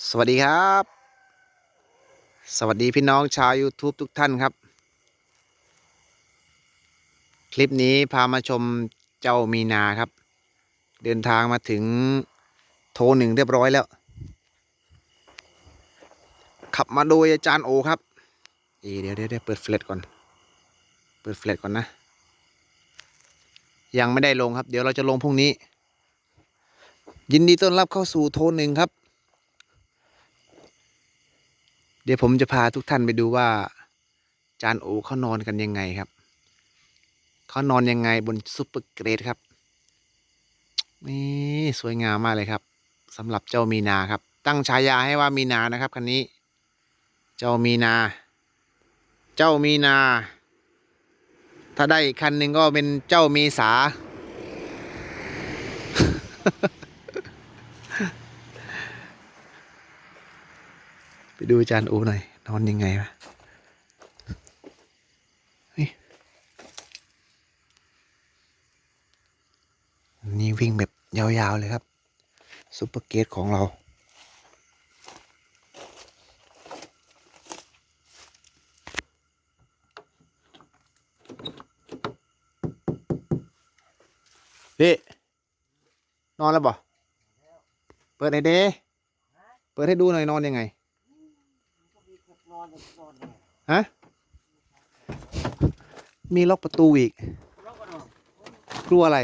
สวัสดีครับ สวัสดีพี่น้องชาว YouTube ทุกท่านครับ คลิปนี้พามาชมเจ้ามีนาครับ เดินทางมาถึงโทหนึ่งเรียบร้อยแล้ว ขับมาโดยอาจารย์โอครับเดี๋ยวเดี๋ยวเปิดแฟลชก่อน เปิดแฟลชก่อนนะ ยังไม่ได้ลงครับ เดี๋ยวเราจะลงพรุ่งนี้ ยินดีต้อนรับเข้าสู่โทหนึ่งครับ เดี๋ยวผมจะพาทุกท่านไปดูว่า จานโอเขานอนกันยังไงครับ เขานอนยังไงบนซุปเปอร์เกรดครับ นี่สวยงามมากเลยครับสำหรับเจ้ามีนาครับ ตั้งฉายาให้ว่ามีนานะครับคันนี้ เจ้ามีนา เจ้ามีนา ถ้าได้อีกคันหนึ่งก็เป็นเจ้ามีสา ไป ดูอาจารย์โอหน่อย นอนยังไงวะเฮ้ยนี่วิ่งแบบยาวๆเลยครับซุปเปอร์เกตของเรา พี่ นอนแล้วบ่ เปิดให้เด้ เปิดให้ดูหน่อยนอนยังไง ฮะ มีล็อกประตูอีก กลัวอะไร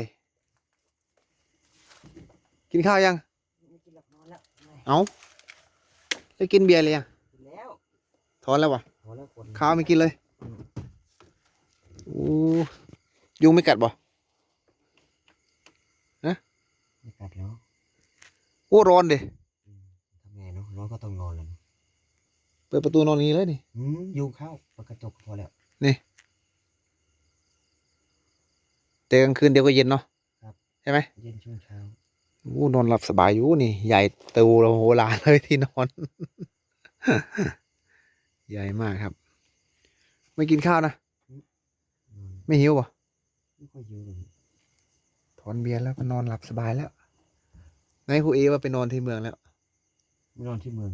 กินข้าวยัง เอาแล้วกินเบียร์เลยยังแล้วถอนแล้ววะพอแล้วคนข้าวไม่กินเลยโอ้ยุงไม่กัดบ่ไม่กัดแล้วโอ้ร้อนเดทำไงเนาะร้อนก็ต้องนอนแล้ว เนอะเปิดประตูนอนอย่างนี้เลยนี่อืมยุงเข้าเปิดกระจกก็พอแล้วแต่กลางคืนเดี๋ยวก็เย็นเนาะครับ ใช่ไหมเย็นช่วงเช้าโอ้นอนหลับสบายอยู่นี่ ใหญ่เตูเราโหฬารเลยที่นอน ใหญ่มากครับ ไม่กินข้าวนะนอนไม่หิวบ่ไม่ค่อยหิวเลยถอนเบียร์แล้วก็นอนหลับสบายแล้วไหนครูเอว่าไปนอนที่เมืองแล้ว ไม่นอนที่เมือง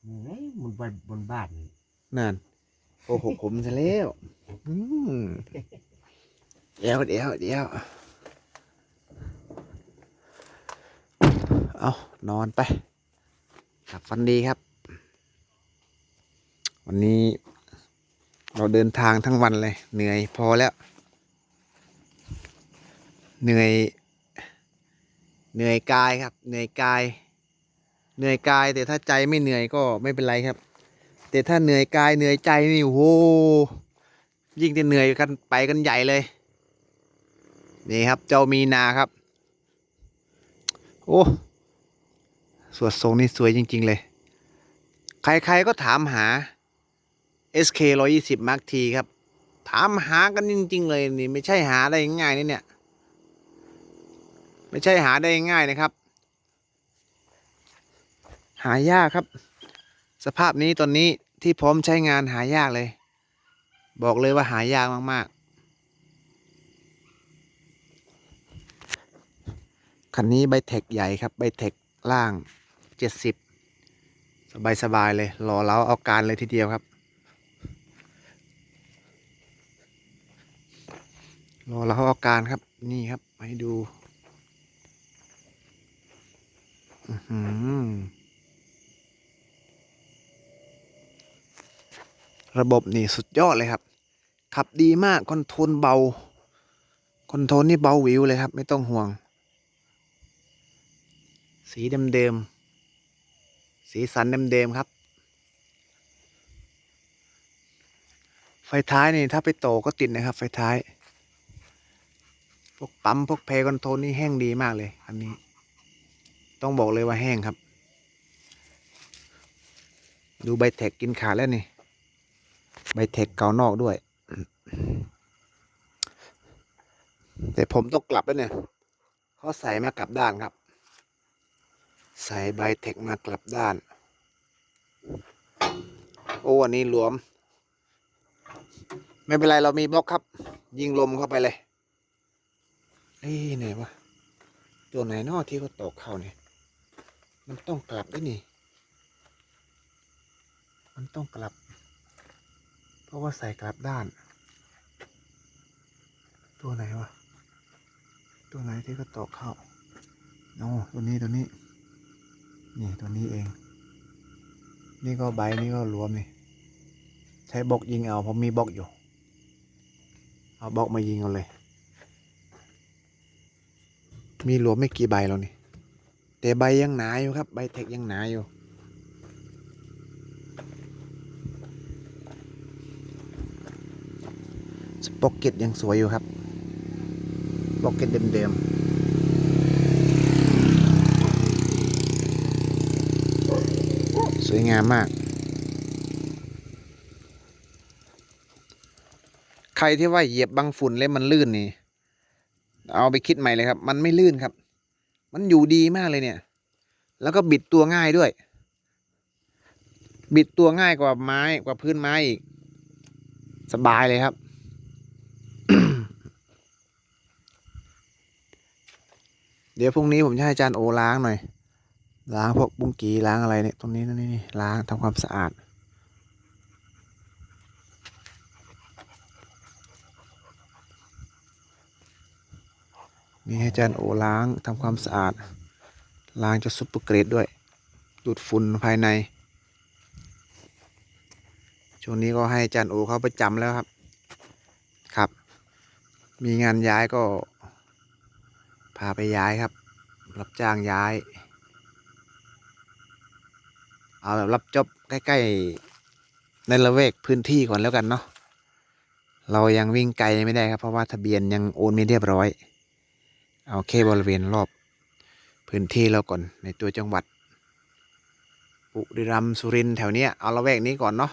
ฮะเมืองไหนบนบนบนบ้านนี่นั่น โอ้โหผมซะแล้วอืมเดี๋ยวเดี๋ยวเดี๋ยวเอานอนไปหลับฝันดีครับ วันนี้เราเดินทางทั้งวันเลย เหนื่อยพอแล้ว เหนื่อย เหนื่อยกายครับ เหนื่อยกาย เหนื่อยกายแต่ถ้าใจไม่เหนื่อยก็ไม่เป็นไรครับ แต่ถ้าเหนื่อยกายเหนื่อยใจนี่โอ้โหยิ่งจะเหนื่อยกันไปกันใหญ่เลย นี่ครับเจ้ามีนาครับ โอ้สวดทรงนี่สวยจริง ๆ เลย ใครๆก็ถามหา SK 120 Mark T ครับ ถามหากันจริง ๆ เลยนี่ ไม่ใช่หาได้ง่ายนี่เนี่ย ไม่ใช่หาได้ง่ายนะครับ หายากครับ สภาพนี้ตอนนี้ที่พร้อมใช้งานหายากเลย บอกเลยว่าหายากมากๆ คันนี้ใบเทคใหญ่ครับใบเทคล่างเจ็ดสิบสบายๆเลยรอเล้าเอาการเลยทีเดียวครับรอเล้าเอาการครับนี่ครับให้ดู อื้อหือ ระบบนี่สุดยอดเลยครับ ขับดีมากคอนโทรลเบาคอนโทรลนี่เบาวิวเลยครับ ไม่ต้องห่วง สีเดิมๆสีสันเดิมๆครับ ไฟท้ายนี่ถ้าไปโตก็ติดนะครับ ไฟท้าย พวกปั๊มพวกเพย์คอนโทรลนี่แห้งดีมากเลยอันนี้ ต้องบอกเลยว่าแห้งครับ ดูใบเทคกินขาดแล้วนี่ ใบเทคเกานอกด้วย แต่ผมต้องกลับแล้วเนี่ยเขาใส่มากลับด้านครับ ใส่ใบเทคมากลับด้าน โอ้อันนี้หลวม ไม่เป็นไรเรามีบล็อกครับ ยิงลมเข้าไปเลยเอ้ยไหนวะตัวไหนนอที่เขาตกเข้าเนี่ยมันต้องกลับด้วยนี่ มันต้องกลับ เพราะว่าใส่กลับด้าน ตัวไหนวะ ตัวไหนที่ก็ตอกเข้าโอ้ตัวนี้ตัวนี้ นี่ตัวนี้เอง นี่ก็ใบนี่ก็รวมนี่ ใช้บล็อกยิงเอาผมมีบล็อกอยู่ เอาบล็อกมายิงเอาเลย มีหลวมไม่กี่ใบแล้วนี่ แต่ใบยังหนาอยู่ครับ ใบเทคยังหนาอยู่ ป็อกเก็ตยังสวยอยู่ครับบ็อกเก็ตเดิมๆสวยงามมาก ใครที่ว่าเหยียบบังฝุ่นแล้วมันลื่นนี่ เอาไปคิดใหม่เลยครับ มันไม่ลื่นครับ มันอยู่ดีมากเลยเนี่ย แล้วก็บิดตัวง่ายด้วย บิดตัวง่ายกว่าไม้กว่าพื้นไม้อีก สบายเลยครับ เดี๋ยวพรุ่งนี้ผมจะให้อาจารย์โอล้างหน่อย ล้างพวกบุ้งกีล้างอะไรเนี่ยตรงนี้นี่นี่ล้างทำความสะอาดมีให้อาจารย์โอล้างทำความสะอาด ล้างจะซุปเปอร์เกรดด้วย ดูดฝุ่นภายใน ช่วงนี้ก็ให้อาจารย์โอเขาประจำแล้วครับ ครับ มีงานย้ายก็ พาไปย้ายครับ รับจ้างย้าย เอาแบบรับจบใกล้ๆในละเวกพื้นที่ก่อนแล้วกันเนาะเรายังวิ่งไกลไม่ได้ครับ เพราะว่าทะเบียนยังโอนไม่เรียบร้อย เอาแค่บริเวณรอบ พื้นที่เราก่อนในตัวจังหวัดปุรีรัมย์สุรินทร์แถวเนี้ยเอาละแวกนี้ก่อนเนาะ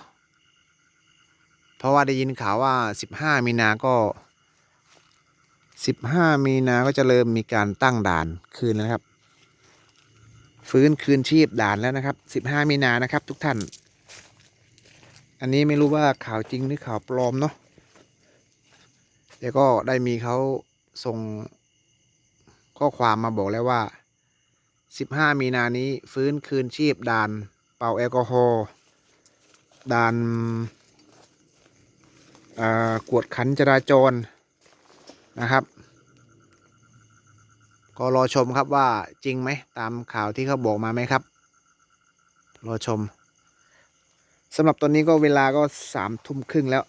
เพราะว่าได้ยินข่าวว่า 15 มีนาก็ 15 มีนาก็จะเริ่มมีการตั้งด่านคืนแล้วนะครับ ฟื้นคืนชีพด่านแล้วนะครับ 15 มีนานะครับ ทุกท่าน อันนี้ไม่รู้ว่าข่าวจริงหรือข่าวปลอมเนาะเดี๋ยวก็ได้มีเขาส่งข้อความมาบอกแล้วว่า 15 มีนานี้ฟื้นคืนชีพด่านเป่าแอลกอฮอล์ด่านกวดขันจราจร นะครับ ก็รอชมครับว่าจริงไหมตามข่าวที่เขาบอกมาไหมครับ รอชมสำหรับตอนนี้ก็เวลาก็สามทุ่มครึ่งแล้ว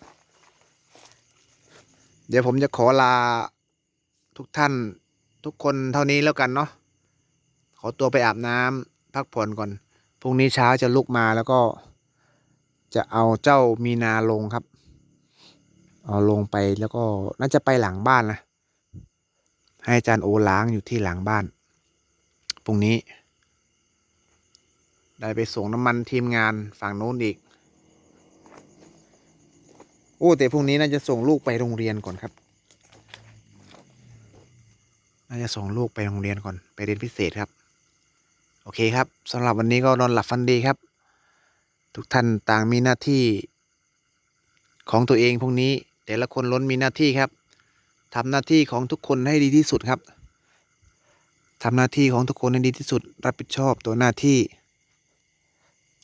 เดี๋ยวผมจะขอลาทุกท่านทุกคนเท่านี้แล้วกันเนาะขอตัวไปอาบน้ำพักผ่อนก่อนพรุ่งนี้เช้าจะลุกมาแล้วก็จะเอาเจ้ามีนาลงครับ เอาลงไปแล้วก็น่าจะไปหลังบ้านนะ ให้อาจารย์โอล้างอยู่ที่หลังบ้านพรุ่งนี้ ได้ไปส่งน้ำมันทีมงานฝั่งโน้นอีก โอ้แต่พรุ่งนี้น่าจะส่งลูกไปโรงเรียนก่อนครับ น่าจะส่งลูกไปโรงเรียนก่อนไปเรียนพิเศษครับ โอเคครับสำหรับวันนี้ก็นอนหลับฝันดีครับ ทุกท่านต่างมีหน้าที่ของตัวเองพรุ่งนี้ แต่ละคนล้นมีหน้าที่ครับทำหน้าที่ของทุกคนให้ดีที่สุดครับทำหน้าที่ของทุกคนให้ดีที่สุด รับผิดชอบตัวหน้าที่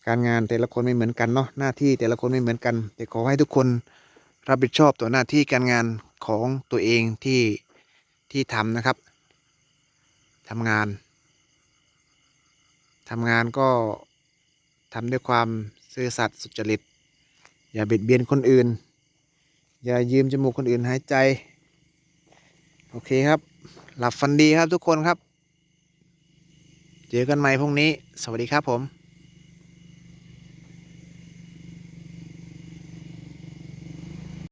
การงานแต่ละคนไม่เหมือนกันเนาะหน้าที่แต่ละคนไม่เหมือนกัน แต่ขอให้ทุกคนรับผิดชอบตัวหน้าที่การงานของตัวเองที่ที่ทำนะครับทำงานทำงานก็ทำด้วยความซื่อสัตย์สุจริต อย่าเบียดเบียนคนอื่น อย่ายืมจมูกคนอื่นหายใจ โอเคครับ หลับฝันดีครับทุกคนครับ เจอกันใหม่พรุ่งนี้ สวัสดีครับผม